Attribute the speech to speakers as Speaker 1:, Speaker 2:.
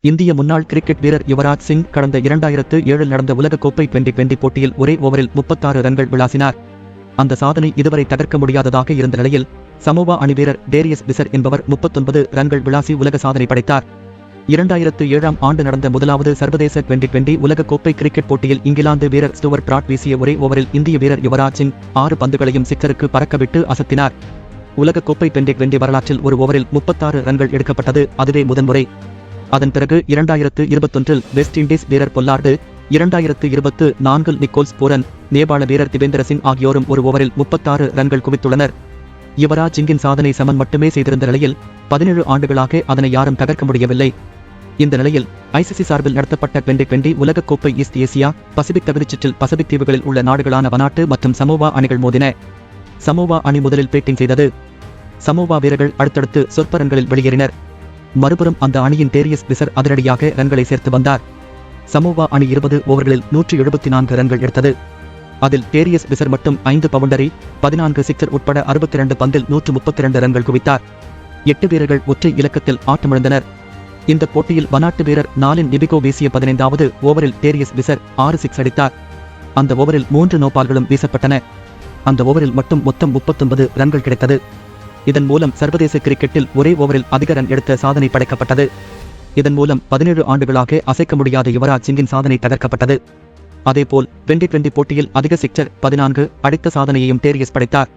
Speaker 1: இந்திய முன்னாள் கிரிக்கெட் வீரர் யுவராஜ் சிங் கடந்த இரண்டாயிரத்து ஏழில் நடந்த உலகக்கோப்பை டுவெண்டி டுவெண்டி போட்டியில் ஒரே ஓவரில் முப்பத்தாறு ரன்கள் விளாசினார். அந்த சாதனை இதுவரை தகர்க்க முடியாததாக இருந்த நிலையில் சமோவா அணி வீரர் டேரியஸ் பிசர் என்பவர் முப்பத்தொன்பது ரன்கள் விளாசி உலக சாதனை படைத்தார். இரண்டாயிரத்து ஏழாம் ஆண்டு நடந்த முதலாவது சர்வதேச டுவெண்டி டுவெண்டி உலகக்கோப்பை கிரிக்கெட் போட்டியில் இங்கிலாந்து வீரர் ஸ்டுவர்ட் பிராட் வீசிய ஒரே ஓவரில் இந்திய வீரர் யுவராஜ் சிங் ஆறு பந்துகளையும் சிக்சருக்கு பறக்கவிட்டு அசத்தினார். உலகக்கோப்பை டுவெண்டி டுவெண்டி வரலாற்றில் ஒரு ஓவரில் முப்பத்தாறு ரன்கள் எடுக்கப்பட்டது. அதுவே முதன்முறை. அதன் பிறகு இரண்டாயிரத்து இருபத்தொன்றில் வெஸ்ட் இண்டீஸ் வீரர் பொல்லார்டு இரண்டாயிரத்து இருபத்து நான்கில் நிக்கோல்ஸ் பூரன் நேபாள வீரர் திபேந்திர சிங் ஆகியோரும் ஒரு ஓவரில் முப்பத்தாறு ரன்கள் குவித்துள்ளனர். யுவராஜ் சிங்கின் சாதனை சமன் மட்டுமே செய்திருந்த நிலையில் பதினேழு ஆண்டுகளாக அதனை யாரும் தகர்க்க முடியவில்லை. இந்த நிலையில் ஐசிசி சார்பில் நடத்தப்பட்ட டுவெண்டி டுவெண்டி உலகக்கோப்பை ஈஸ்ட் ஏசியா பசிபிக் தகுதிச்சுற்றில் பசிபிக் தீவுகளில் உள்ள நாடுகளான வனாட்டு மற்றும் சமோவா அணிகள் மோதின. சமோவா அணி முதலில் பேட்டிங் செய்தது. சமோவா வீரர்கள் அடுத்தடுத்து சொற்பரன்களில் வெளியேறினர். மறுபுறம் அந்த அணியின் டேரியஸ் பிசர் அதிரடியாக ரன்களை சேர்த்து வந்தார். சமோவா அணி இருபது ஓவர்களில் நூற்றி எழுபத்தி நான்கு ரன்கள் எடுத்தது. அதில் டேரியஸ் பிசர் மட்டும் ஐந்து பவுண்டரி பதினான்கு சிக்சர் உட்பட அறுபத்தி இரண்டு பந்தில் நூற்று முப்பத்தி இரண்டு ரன்கள் குவித்தார். எட்டு வீரர்கள் ஒற்றை இலக்கத்தில் ஆட்டமிழந்தனர். இந்த போட்டியில் வனாட்டு வீரர் நாலின் நிபிகோ வீசிய பதினைந்தாவது ஓவரில் டேரியஸ் பிசர் ஆறு சிக்ஸ் அடித்தார். அந்த ஓவரில் மூன்று நோபால்களும் வீசப்பட்டன. அந்த ஓவரில் மட்டும் மொத்தம் முப்பத்தொன்பது ரன்கள் கிடைத்தது. இதன் மூலம் சர்வதேச கிரிக்கெட்டில் ஒரே ஓவரில் அதிக ரன் எடுத்த சாதனை படைக்கப்பட்டது. இதன் மூலம் பதினேழு ஆண்டுகளாக அசைக்க முடியாத யுவராஜ் சிங்கின் சாதனை தகர்க்கப்பட்டது. அதேபோல் டுவெண்டி டுவெண்டி போட்டியில் அதிக சிக்சர் பதினான்கு அடித்த சாதனையையும் டேரியஸ் படைத்தார்.